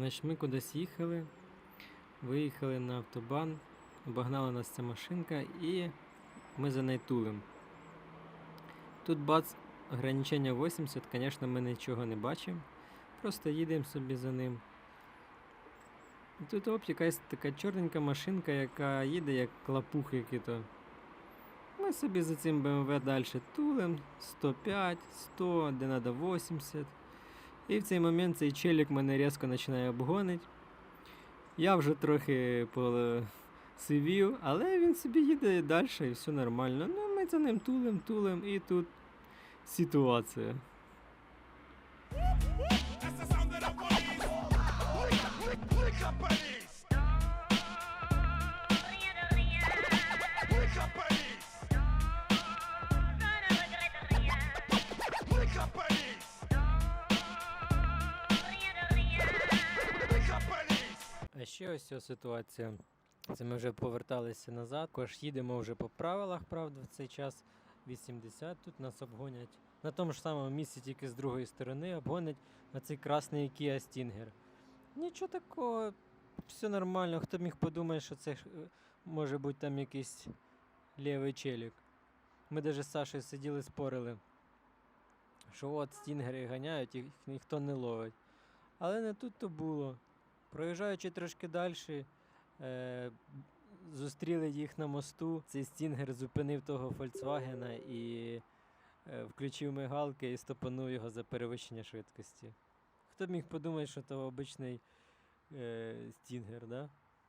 Значить, ми кудись їхали, виїхали на автобан, обогнала нас ця машинка і ми за нею тулим. Тут бац, ограничення 80, звісно, ми нічого не бачимо. Просто їдемо собі за ним. І тут оп, якась така чорненька машинка, яка їде як клапух який-то. Ми собі за цим BMW далі тулим 105, 100, де треба 80. І в цей момент цей челік мене різко починає обгонити. Я вже трохи посивів, але він собі їде далі і все нормально. Ну, ми за ним тулим, тулим, і тут ситуація. Ще ось ця ситуація. Це ми вже поверталися назад. Також їдемо вже по правилах, правда, в цей час 80. Тут нас обгонять. На тому ж самому місці, тільки з другої сторони, обгонять на цей красний Kia Stinger. Нічого такого, все нормально. Хто міг подумати, що це е, може бути там якийсь лівий челік. Ми навіть з Сашою сиділи, спорили, що от стінгери ганяють, їх ніхто не ловить. Але не тут то було. Проїжджаючи трошки далі, е, зустріли їх на мосту. Цей стінгер зупинив того Фольксвагена і е, включив мигалки і стопанув його за перевищення швидкості. Хто б міг подумати, що то обичний е, стінгер, да?